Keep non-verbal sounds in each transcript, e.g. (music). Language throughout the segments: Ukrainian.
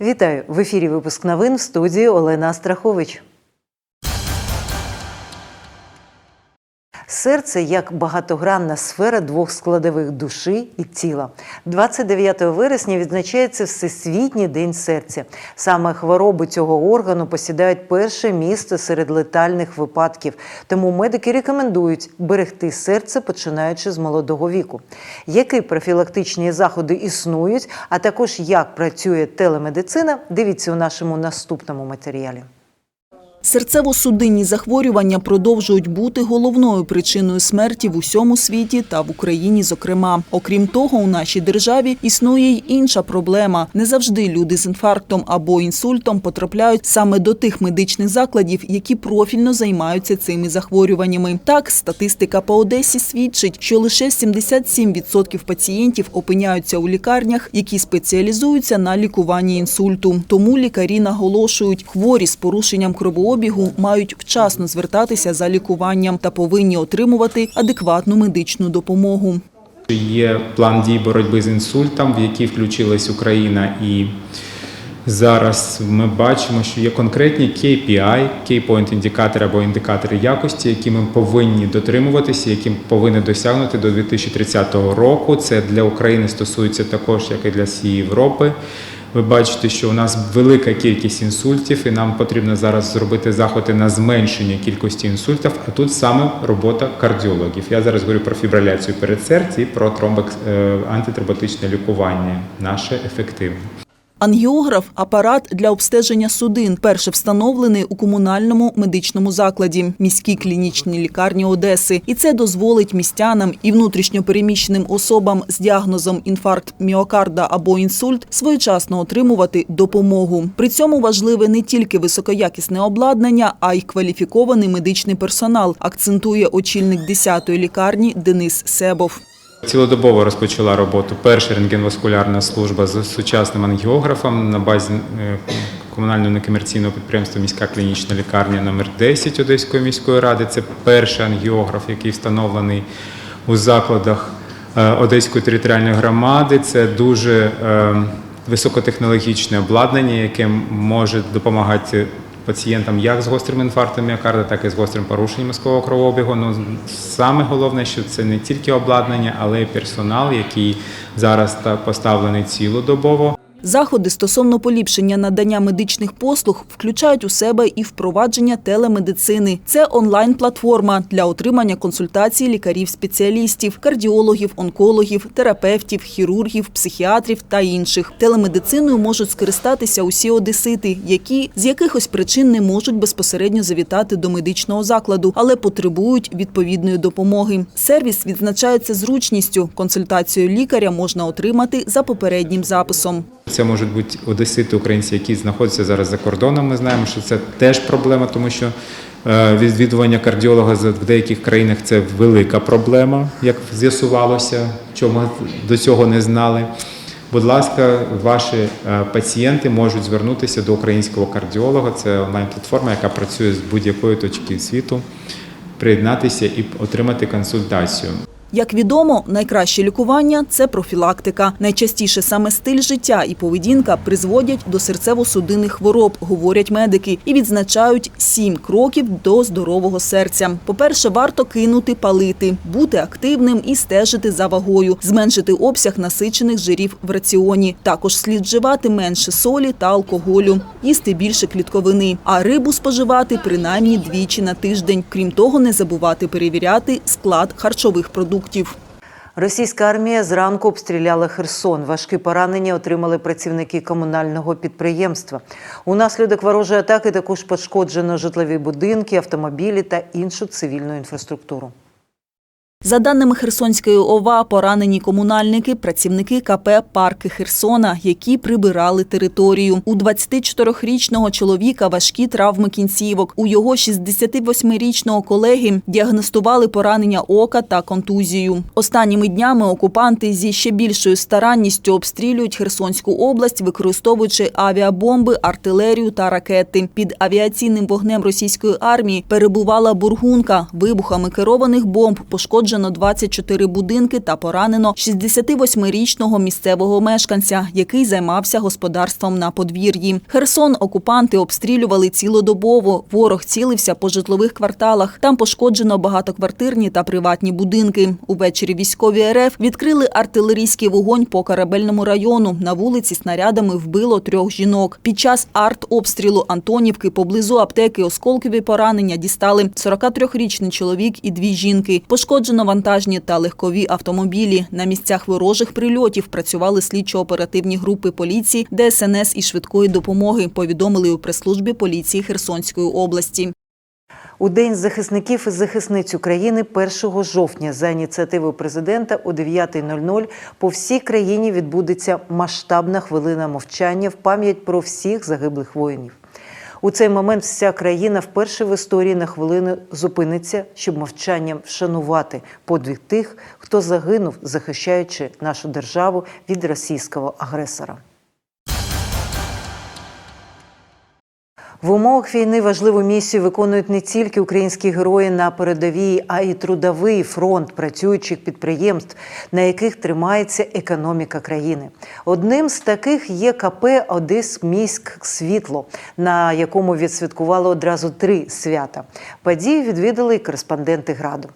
Вітаю в ефірі. Випуск новин в студії Олена Страхович. Серце як багатогранна сфера двох складових душі і тіла. 29 вересня відзначається Всесвітній день серця. Саме хвороби цього органу посідають перше місце серед летальних випадків. Тому медики рекомендують берегти серце, починаючи з молодого віку. Які профілактичні заходи існують, а також як працює телемедицина, дивіться у нашому наступному матеріалі. Серцево-судинні захворювання продовжують бути головною причиною смерті в усьому світі та в Україні, зокрема. Окрім того, у нашій державі існує й інша проблема. Не завжди люди з інфарктом або інсультом потрапляють саме до тих медичних закладів, які профільно займаються цими захворюваннями. Так, статистика по Одесі свідчить, що лише 77% пацієнтів опиняються у лікарнях, які спеціалізуються на лікуванні інсульту. Тому лікарі наголошують, хворі з порушенням кровообігу мають вчасно звертатися за лікуванням та повинні отримувати адекватну медичну допомогу. Є план дій боротьби з інсультом, в який включилась Україна, і зараз ми бачимо, що є конкретні KPI, Key Point індикатори або індикатори якості, які ми повинні дотримуватися, які повинні досягнути до 2030 року. Це для України стосується також, як і для всієї Європи. Ви бачите, що у нас велика кількість інсультів, і нам потрібно зараз зробити заходи на зменшення кількості інсультів. А тут саме робота кардіологів. Я зараз говорю про фібриляцію передсердя і про тромбокс... е, антитромботичне лікування. Наше ефективне. Ангіограф – апарат для обстеження судин, перше встановлений у комунальному медичному закладі – міській клінічній лікарні Одеси. І це дозволить містянам і внутрішньопереміщеним особам з діагнозом інфаркт міокарда або інсульт своєчасно отримувати допомогу. При цьому важливе не тільки високоякісне обладнання, а й кваліфікований медичний персонал, акцентує очільник 10-ї лікарні Денис Себов. Цілодобово розпочала роботу перша рентгенваскулярна служба з сучасним ангіографом на базі е, комунального некомерційного підприємства Міська клінічна лікарня номер 10 Одеської міської ради. Це перший ангіограф, який встановлений у закладах е, Одеської територіальної громади. Це дуже е, високотехнологічне обладнання, яке може допомагати пацієнтам як з гострим інфарктом міокарда, так і з гострим порушенням мозкового кровообігу. Ну саме головне, що це не тільки обладнання, але й персонал, який зараз та поставлений цілодобово. Заходи стосовно поліпшення надання медичних послуг включають у себе і впровадження телемедицини. Це онлайн-платформа для отримання консультацій лікарів-спеціалістів, кардіологів, онкологів, терапевтів, хірургів, психіатрів та інших. Телемедициною можуть скористатися усі одесити, які з якихось причин не можуть безпосередньо завітати до медичного закладу, але потребують відповідної допомоги. Сервіс відзначається зручністю. Консультацію лікаря можна отримати за попереднім записом. Це можуть бути одесити, українці, які знаходяться зараз за кордоном. Ми знаємо, що це теж проблема, тому що е, відвідування кардіолога в деяких країнах це велика проблема, як з'ясувалося, чого до цього не знали. Будь ласка, ваші е, пацієнти можуть звернутися до українського кардіолога. Це онлайн-платформа, яка працює з будь-якої точки світу, приєднатися і отримати консультацію. Як відомо, найкраще лікування це профілактика. Найчастіше саме стиль життя і поведінка призводять до серцево-судинних хвороб, говорять медики, і відзначають сім кроків до здорового серця. По-перше, варто кинути палити, бути активним і стежити за вагою, зменшити обсяг насичених жирів в раціоні. Також слід вживати менше солі та алкоголю, їсти більше клітковини, а рибу споживати принаймні двічі на тиждень. Крім того, не забувати перевіряти склад харчових продуктів. Російська армія зранку обстріляла Херсон. Важкі поранення отримали працівники комунального підприємства. Унаслідок ворожої атаки також пошкоджено житлові будинки, автомобілі та іншу цивільну інфраструктуру. За даними Херсонської ОВА, поранені комунальники, працівники КП «Парки Херсона», які прибирали територію. У 24-річного чоловіка важкі травми кінцівок. У його 68-річного колеги діагностували поранення ока та контузію. Останніми днями окупанти зі ще більшою старанністю обстрілюють Херсонську область, використовуючи авіабомби, артилерію та ракети. Під авіаційним вогнем російської армії перебувала бургунка. Вибухами керованих бомб пошкоджено пошкоджено 24 будинки та поранено 68-річного місцевого мешканця, який займався господарством на подвір'ї. Херсон окупанти обстрілювали цілодобово. Ворог цілився по житлових кварталах. Там пошкоджено багатоквартирні та приватні будинки. Увечері військові РФ відкрили артилерійський вогонь по корабельному району. На вулиці снарядами вбило трьох жінок. Під час артобстрілу Антонівки поблизу аптеки осколкові поранення дістали 43-річний чоловік і дві жінки. Пошкоджено вантажні та легкові автомобілі. На місцях ворожих прильотів працювали слідчо-оперативні групи поліції, ДСНС і швидкої допомоги. Повідомили у прес-службі поліції Херсонської області. У День захисників і захисниць України 1 жовтня за ініціативою президента о 9.00 по всій країні відбудеться масштабна хвилина мовчання в пам'ять про всіх загиблих воїнів. У цей момент вся країна вперше в історії на хвилину зупиниться, щоб мовчанням вшанувати подвиг тих, хто загинув, захищаючи нашу державу від російського агресора. В умовах війни важливу місію виконують не тільки українські герої на передовій, а й трудовий фронт працюючих підприємств, на яких тримається економіка країни. Одним з таких є КП Одесміськ Світло, на якому відсвяткували одразу три свята. Події відвідали й кореспонденти граду.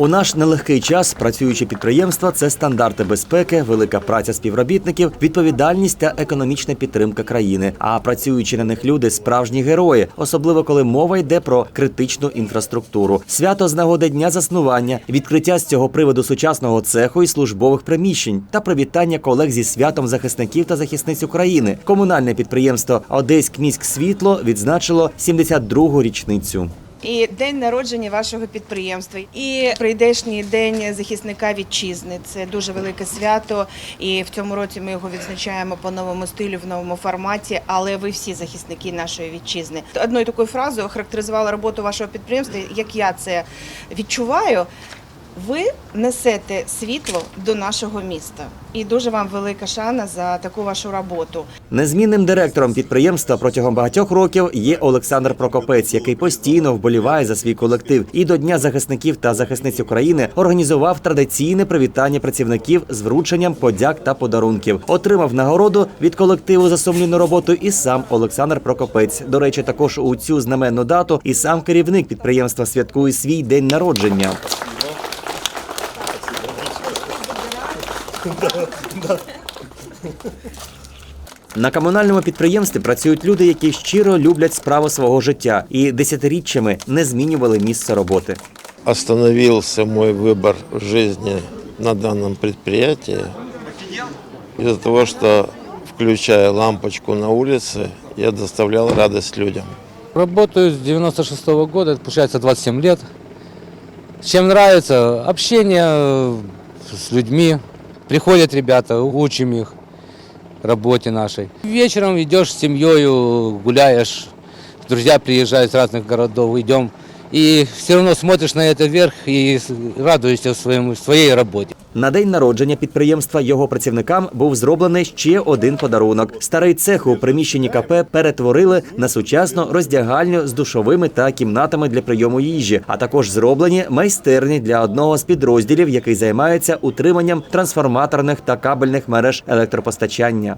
У наш нелегкий час працюючі підприємства це стандарти безпеки, велика праця співробітників, відповідальність та економічна підтримка країни. А працюючи на них люди справжні герої, особливо коли мова йде про критичну інфраструктуру. Свято з нагоди дня заснування, відкриття з цього приводу сучасного цеху і службових приміщень та привітання колег зі святом захисників та захисниць України. Комунальне підприємство Одеськміськ світло відзначило 72-гу річницю. І день народження вашого підприємства, і прийдешній день захисника вітчизни. Це дуже велике свято. І в цьому році ми його відзначаємо по новому стилю, в новому форматі. Але ви всі захисники нашої вітчизни. Одною такою фразою охарактеризувала роботу вашого підприємства. Як я це відчуваю. Ви несете світло до нашого міста, і дуже вам велика шана за таку вашу роботу. Незмінним директором підприємства протягом багатьох років є Олександр Прокопець, який постійно вболіває за свій колектив і до Дня захисників та захисниць України організував традиційне привітання працівників з врученням подяк та подарунків. Отримав нагороду від колективу за сумлінну роботу і сам Олександр Прокопець. До речі, також у цю знаменну дату і сам керівник підприємства святкує свій день народження. На комунальному підприємстві працюють люди, які щиро люблять справу свого життя і десятиріччями не змінювали місце роботи. остановился мой выбор в жизни на данном предприятии из-за того, что, включая лампочку на улице, я доставлял радость людям. Работаю с 96 года, это получается 27 лет. Чем нравится? Общение э, с людьми. Приходят ребята, учим их работе нашей. Вечером идешь с семьей, гуляешь, друзья приезжают из разных городов, идем. И все равно смотришь на это вверх и с- радуешься своему, своей работе. На день народження підприємства його працівникам був зроблений ще один подарунок. Старий цех у приміщенні КП перетворили на сучасну роздягальню з душовими та кімнатами для прийому їжі, а також зроблені майстерні для одного з підрозділів, який займається утриманням трансформаторних та кабельних мереж електропостачання.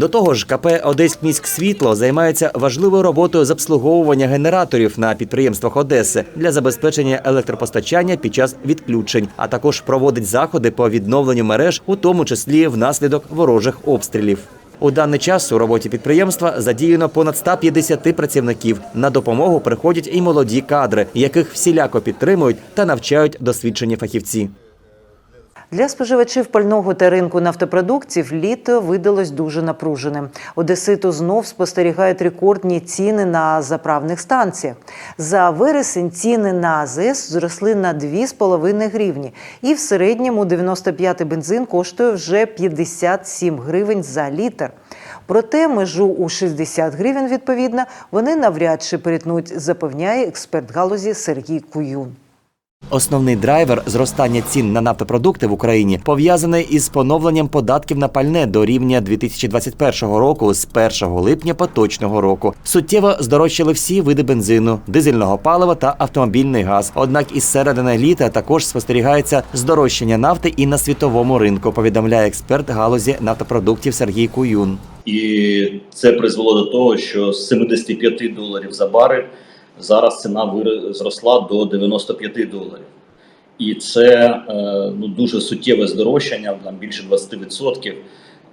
До того ж, КП Одеськміськ світло займається важливою роботою з обслуговування генераторів на підприємствах Одеси для забезпечення електропостачання під час відключень, а також проводить заходи по відновленню мереж, у тому числі внаслідок ворожих обстрілів. У даний час у роботі підприємства задіяно понад 150 працівників. На допомогу приходять і молоді кадри, яких всіляко підтримують та навчають досвідчені фахівці. Для споживачів пального та ринку нафтопродуктів літо видалось дуже напруженим. Одеситу знов спостерігають рекордні ціни на заправних станціях. За вересень ціни на АЗС зросли на 2,5 гривні. І в середньому 95-й бензин коштує вже 57 гривень за літр. Проте межу у 60 гривень, відповідно, вони навряд чи перетнуть, запевняє експерт галузі Сергій Куюн. Основний драйвер зростання цін на нафтопродукти в Україні пов'язаний із поновленням податків на пальне до рівня 2021 року з 1 липня поточного року. Суттєво здорожчали всі види бензину, дизельного палива та автомобільний газ. Однак із середини літа також спостерігається здорожчання нафти і на світовому ринку. Повідомляє експерт галузі нафтопродуктів Сергій Куюн. І це призвело до того, що з 75 доларів за барель зараз ціна зросла до 95 доларів. І це е, ну, дуже суттєве здорожчання, там більше 20%.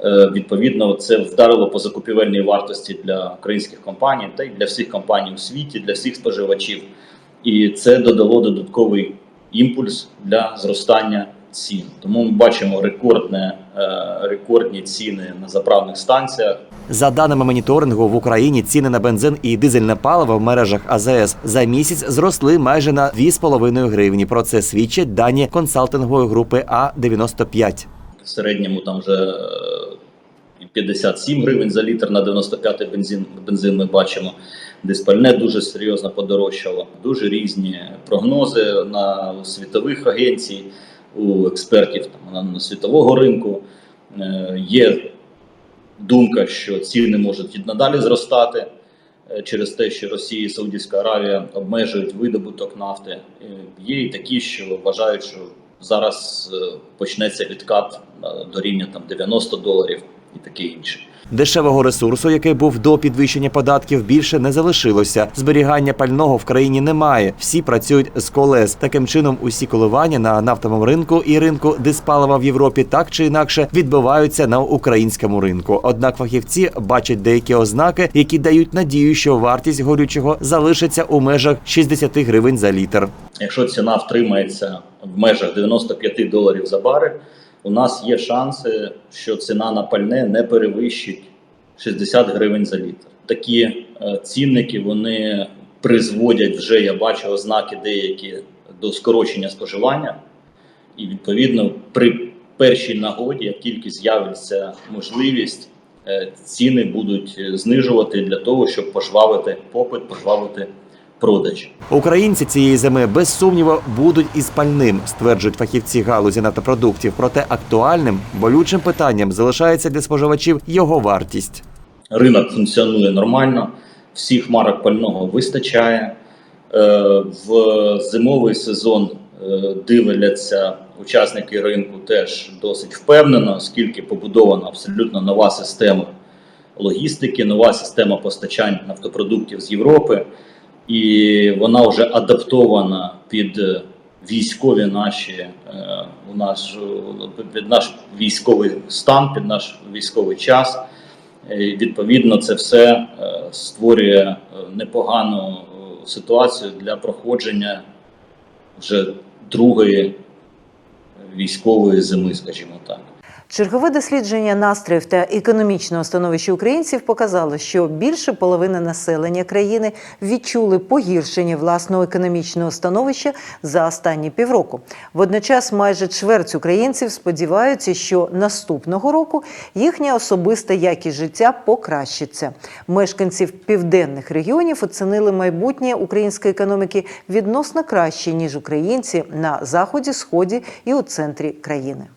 Е, Відповідно, це вдарило по закупівельній вартості для українських компаній та й для всіх компаній у світі, для всіх споживачів. І це додало додатковий імпульс для зростання цін. Тому ми бачимо рекордне, е, рекордні ціни на заправних станціях. За даними моніторингу, в Україні ціни на бензин і дизельне паливо в мережах АЗС за місяць зросли майже на 2,5 гривні. Про це свідчать дані консалтингової групи А95. В середньому там вже е, 57 гривень за літр на 95 бензин, бензин ми бачимо. Десь пальне дуже серйозно подорожчало. Дуже різні прогнози на світових агенцій, у експертів там, на, на світового ринку. Е, Є думка, що ціни можуть і надалі зростати е, через те, що Росія і Саудівська Аравія обмежують видобуток нафти. Е, Є і такі, що вважають, що зараз е, почнеться відкат до рівня там 90 доларів і таке інше. Дешевого ресурсу, який був до підвищення податків, більше не залишилося. Зберігання пального в країні немає. Всі працюють з колес. Таким чином, усі коливання на нафтовому ринку і ринку диспалива в Європі так чи інакше відбиваються на українському ринку. Однак фахівці бачать деякі ознаки, які дають надію, що вартість горючого залишиться у межах 60 гривень за літр. Якщо ціна втримається в межах 95 доларів за барель, у нас є шанси, що ціна на пальне не перевищить 60 гривень за літр. Такі е, цінники вони призводять вже, я бачу ознаки деякі до скорочення споживання, і відповідно при першій нагоді, як тільки з'явиться можливість, е, ціни будуть е, знижувати для того, щоб пожвавити попит, пожвавити продаж. Українці цієї зими без сумніву будуть із пальним, стверджують фахівці галузі нафтопродуктів. Проте актуальним болючим питанням залишається для споживачів його вартість. Ринок функціонує нормально, всіх марок пального вистачає. Е, В зимовий сезон е, дивляться учасники ринку теж досить впевнено, оскільки побудована абсолютно нова система логістики, нова система постачань нафтопродуктів з Європи, і вона вже адаптована під е, військові наші е, у наш, під наш військовий стан, під наш військовий час. І, Відповідно, це все е, створює е, непогану е, ситуацію для проходження вже другої військової зими, скажімо так. Чергове дослідження настроїв та економічного становища українців показало, що більше половини населення країни відчули погіршення власного економічного становища за останні півроку. Водночас, майже чверть українців сподіваються, що наступного року їхня особиста якість життя покращиться. Мешканців південних регіонів оцінили майбутнє української економіки відносно краще ніж українці на заході, сході і у центрі країни.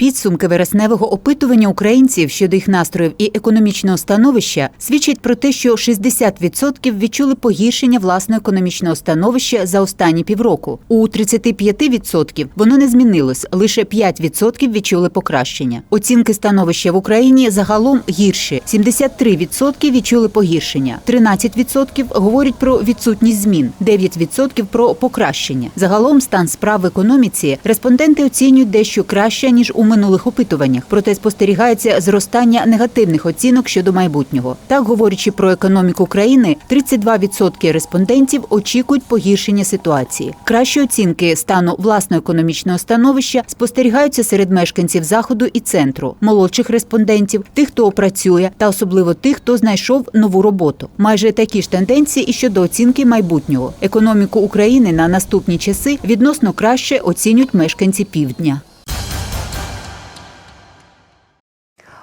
Підсумки вересневого опитування українців щодо їх настроїв і економічного становища свідчать про те, що 60% відчули погіршення власного економічного становища за останні півроку. У 35% воно не змінилось, лише 5% відчули покращення. Оцінки становища в Україні загалом гірші. 73% відчули погіршення, 13% говорять про відсутність змін, 9% про покращення. Загалом стан справ в економіці респонденти оцінюють дещо краще ніж у минулих опитуваннях. Проте спостерігається зростання негативних оцінок щодо майбутнього. Так, говорячи про економіку країни, 32% респондентів очікують погіршення ситуації. Кращі оцінки стану власного економічного становища спостерігаються серед мешканців заходу і центру, молодших респондентів, тих, хто працює, та особливо тих, хто знайшов нову роботу. Майже такі ж тенденції і щодо оцінки майбутнього. Економіку України на наступні часи відносно краще оцінюють мешканці півдня.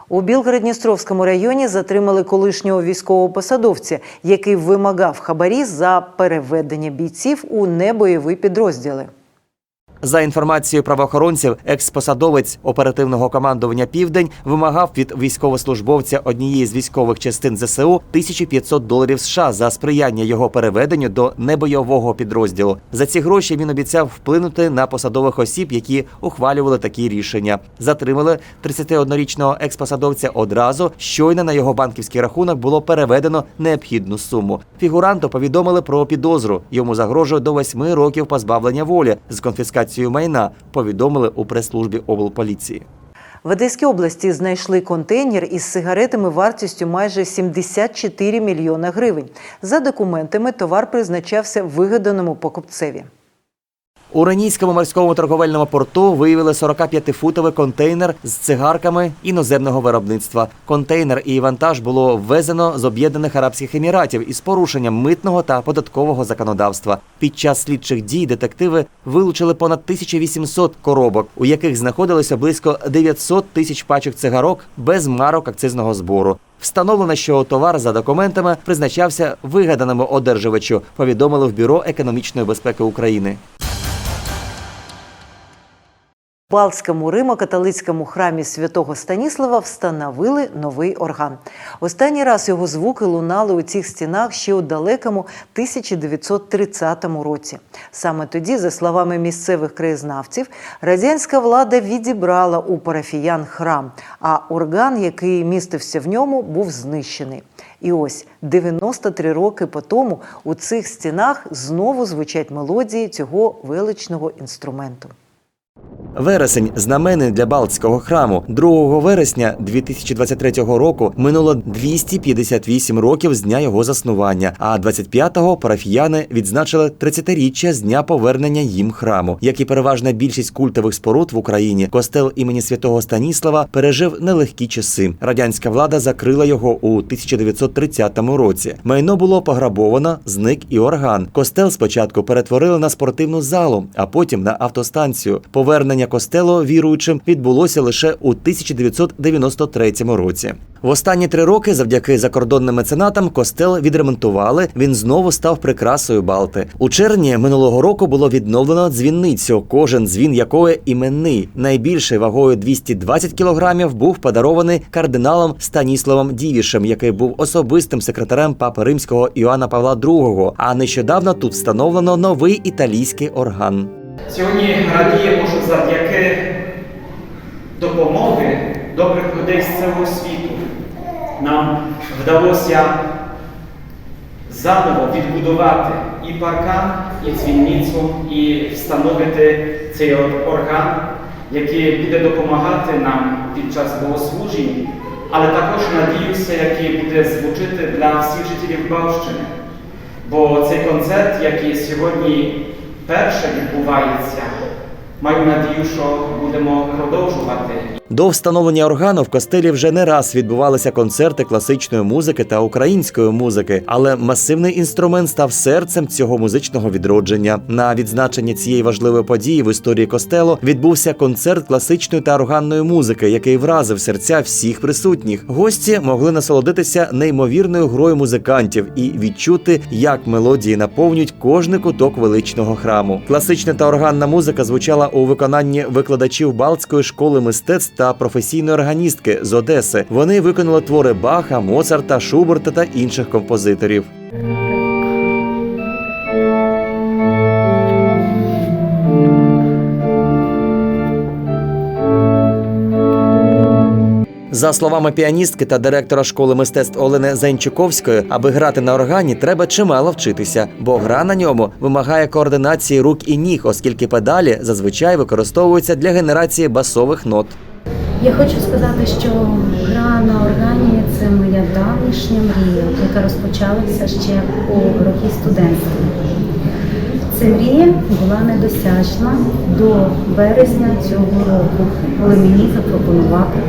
У Білгород-Дністровському районі затримали колишнього військового посадовця, який вимагав хабарі за переведення бійців у небойові підрозділи. За інформацією правоохоронців, експосадовець оперативного командування Південь вимагав від військовослужбовця однієї з військових частин ЗСУ 1500 доларів США за сприяння його переведенню до небойового підрозділу. За ці гроші він обіцяв вплинути на посадових осіб, які ухвалювали такі рішення. Затримали 31-річного експосадовця одразу. Щойно на його банківський рахунок було переведено необхідну суму. Фігуранту повідомили про підозру. Йому загрожує до 8 років позбавлення волі з конфіскацією майна. Повідомили у прес-службі облполіції. В Одеській області знайшли контейнер із сигаретами вартістю майже 74 мільйона гривень. За документами товар призначався вигаданому покупцеві. У Ренійському морському торговельному порту виявили 45-футовий контейнер з цигарками іноземного виробництва. Контейнер і вантаж було ввезено з Об'єднаних Арабських Еміратів із порушенням митного та податкового законодавства. Під час слідчих дій детективи вилучили понад 1800 коробок, у яких знаходилося близько 900 тисяч пачок цигарок без марок акцизного збору. Встановлено, що товар за документами призначався вигаданому одержувачу. Повідомили в бюро економічної безпеки України. Балтському Римо-католицькому храмі святого Станіслава встановили новий орган. Останній раз його звуки лунали у цих стінах ще у далекому 1930 році. Саме тоді, за словами місцевих краєзнавців, радянська влада відібрала у парафіян храм, а орган, який містився в ньому, був знищений. І ось 93 роки по тому у цих стінах знову звучать мелодії цього величного інструменту. Вересень знаменний для Балтського храму. 2 вересня 2023 року минуло 258 років з дня його заснування. А 25-го парафіяни відзначили 30-річчя з дня повернення їм храму. Як і переважна більшість культових споруд в Україні, костел імені святого Станіслава пережив нелегкі часи. Радянська влада закрила його у 1930 році. Майно було пограбовано, зник і орган. Костел спочатку перетворили на спортивну залу, а потім на автостанцію. Повернення костелу віруючим відбулося лише у 1993 році. В останні три роки, завдяки закордонним меценатам, костел відремонтували. Він знову став прикрасою Балти. У червні минулого року було відновлено дзвінницю, кожен дзвін якої іменний. Найбільший вагою 220 кілограмів був подарований кардиналом Станіславом Дівішем, який був особистим секретарем папи римського Іоанна Павла II. А нещодавно тут встановлено новий італійський орган. Сьогодні радіємо, що завдяки допомоги добрих людей з цього світу нам вдалося заново відбудувати і паркан, і дзвіницю, і встановити цей орган, який буде допомагати нам під час богослужінь, але також надіюся, який буде звучити для всіх жителів Балщини. Бо цей концерт, який сьогодні перше відбувається, маю надію, що будемо продовжувати. До встановлення органу в костелі вже не раз відбувалися концерти класичної музики та української музики, але масивний інструмент став серцем цього музичного відродження. На відзначення цієї важливої події в історії костелу відбувся концерт класичної та органної музики, який вразив серця всіх присутніх. Гості могли насолодитися неймовірною грою музикантів і відчути, як мелодії наповнюють кожний куток величного храму. Класична та органна музика звучала у виконанні викладачів Балтської школи мистецтв та професійної органістки з Одеси. Вони виконали твори Баха, Моцарта, Шуберта та інших композиторів. За словами піаністки та директора школи мистецтв Олени Зенчуковської, аби грати на органі, треба чимало вчитися, бо гра на ньому вимагає координації рук і ніг, оскільки педалі зазвичай використовуються для генерації басових нот. Я хочу сказати, що гра на органі це моя давнішня мрія, яка розпочалася ще у роки студентства. Ця мрія була недосяжна до березня цього року, коли мені запропонували,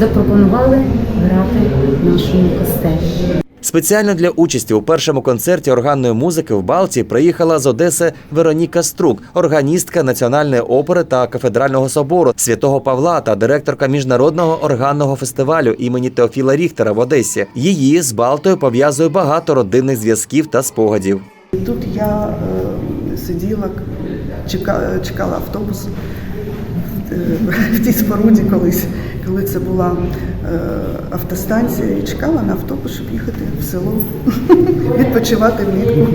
запропонували грати в нашому костелі. Спеціально для участі у першому концерті органної музики в Балті приїхала з Одеси Вероніка Струк, органістка Національної опери та кафедрального собору святого Павла та директорка міжнародного органного фестивалю імені Теофіла Ріхтера в Одесі. Її з Балтою пов'язує багато родинних зв'язків та спогадів. Тут я е, сиділа, чекала, чекала автобус е, в тій споруді колись, коли це була е, автостанція, і чекала на автобус, щоб їхати в село, (laughs) відпочивати влітку.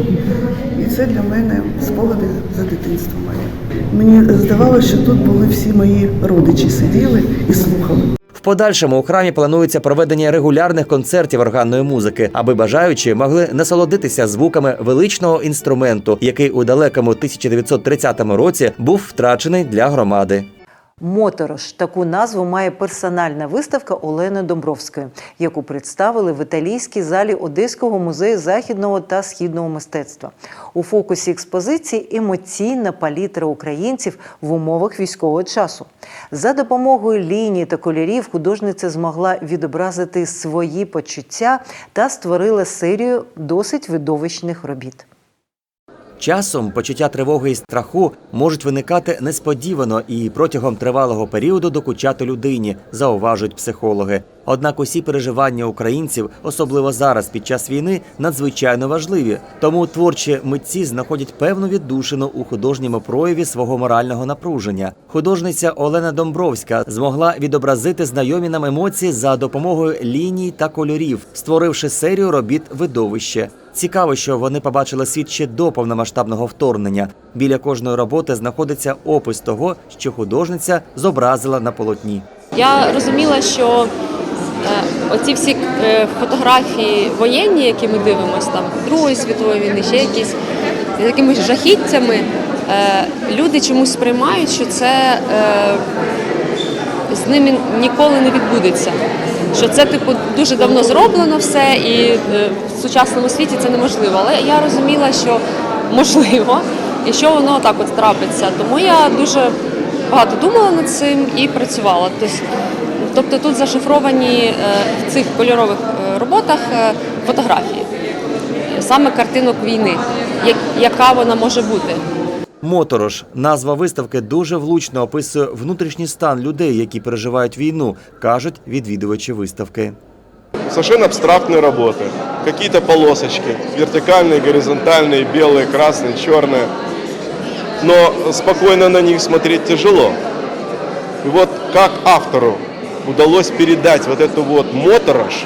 І це для мене спогади за дитинство моє. Мені здавалося, що тут були всі мої родичі, сиділи і слухали. В подальшому у храмі планується проведення регулярних концертів органної музики, аби бажаючі могли насолодитися звуками величного інструменту, який у далекому 1930 році був втрачений для громади. Моторош таку назву має персональна виставка Олени Домбровської, яку представили в італійській залі Одеського музею західного та східного мистецтва. У фокусі експозиції емоційна палітра українців в умовах військового часу. За допомогою ліній та кольорів художниця змогла відобразити свої почуття та створила серію досить видовищних робіт. Часом почуття тривоги і страху можуть виникати несподівано і протягом тривалого періоду докучати людині, зауважують психологи. Однак усі переживання українців, особливо зараз під час війни, надзвичайно важливі. Тому творчі митці знаходять певну віддушину у художньому прояві свого морального напруження. Художниця Олена Домбровська змогла відобразити знайомі нам емоції за допомогою ліній та кольорів, створивши серію робіт видовище. Цікаво, що вони побачили світ ще до повномасштабного вторгнення. Біля кожної роботи знаходиться опис того, що художниця зобразила на полотні. Я розуміла, що оці всі е, фотографії воєнні, які ми дивимося, там Другої світової війни, ще якісь з якимись жахіттями, е, люди чомусь сприймають, що це е, з ними ніколи не відбудеться. Що це типу дуже давно зроблено все, і е, в сучасному світі це неможливо. Але я розуміла, що можливо, і що воно так от трапиться. Тому я дуже багато думала над цим і працювала. Тобто, тобто тут зашифровані е, в цих кольорових е, роботах е, фотографії, саме картинок війни, як- яка вона може бути. Моторош назва виставки дуже влучно описує внутрішній стан людей, які переживають війну, кажуть відвідувачі виставки. Совершенно абстрактные работы. Какие-то полосочки, вертикальные, горизонтальные, белые, красные, черные. Но спокойно на них смотреть тяжело. И вот как автору удалось передать вот эту вот моторошь,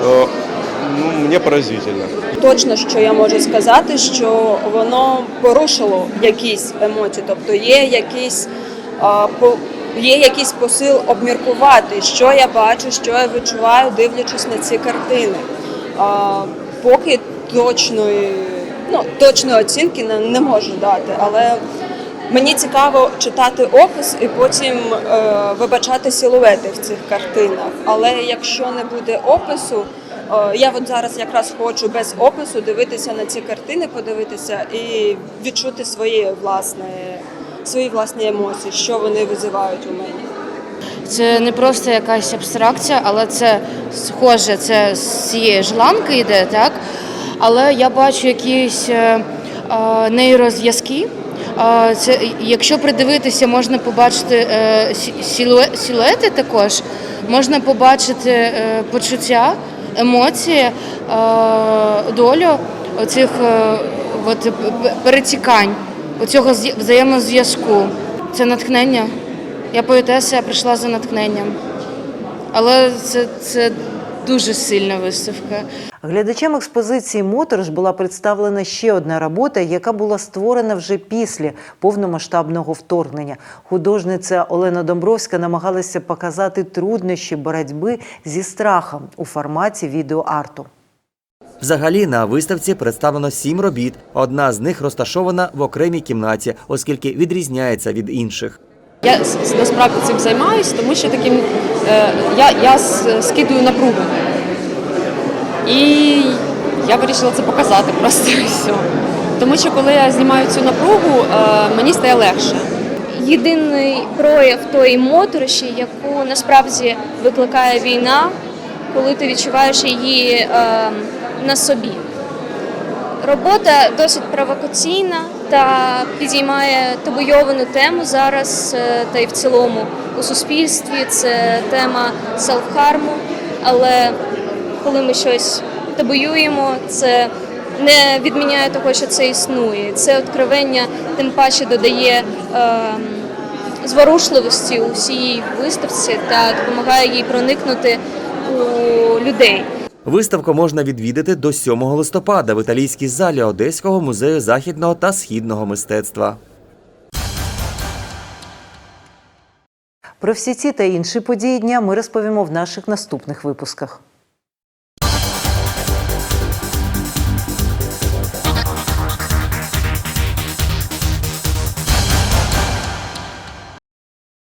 э, ну, мне поразительно. Точно, що я можу сказати, що воно порушило якісь емоції, тобто є якийсь є якийсь посил обміркувати, що я бачу, що я відчуваю, дивлячись на ці картини. Поки точної, ну, точної оцінки не можу дати, але мені цікаво читати опис і потім е, вибачати силуети в цих картинах. Але якщо не буде опису, е, я от зараз якраз хочу без опису дивитися на ці картини, подивитися і відчути свої власне, свої власні емоції, що вони визивають у мені. Це не просто якась абстракція, але це схоже, це з цієї ж ланки йде, так? Але я бачу якісь е, е, нейрозв'язки. Це, якщо придивитися, можна побачити е, силуети також, можна побачити е, почуття, емоції, е, долю оцих от, перетікань, оцього взаємозв'язку. Це натхнення. Я поетеса, я прийшла за натхненням. Але це, це дуже сильна виставка. Глядачам експозиції Моторш була представлена ще одна робота, яка була створена вже після повномасштабного вторгнення. Художниця Олена Домбровська намагалася показати труднощі боротьби зі страхом у форматі відеоарту. Взагалі на виставці представлено сім робіт. Одна з них розташована в окремій кімнаті, оскільки відрізняється від інших. Я насправді цим займаюся, тому що таким я, я скидую напругу. І я вирішила це показати просто (laughs) і все. Тому що коли я знімаю цю напругу, е, мені стає легше. єдиний прояв тої мотороші, яку насправді викликає війна, коли ти відчуваєш її е, на собі. Робота досить провокаційна та підіймає табуйовану тему зараз е, та й в цілому у суспільстві. Це тема селфхарму. Але коли ми щось табуюємо, це не відміняє того, що це існує. Це откровення тим паче додає е, зворушливості у всій виставці та допомагає їй проникнути у людей. Виставку можна відвідати до 7 листопада в італійській залі Одеського музею західного та східного мистецтва. Про всі ці та інші події дня ми розповімо в наших наступних випусках.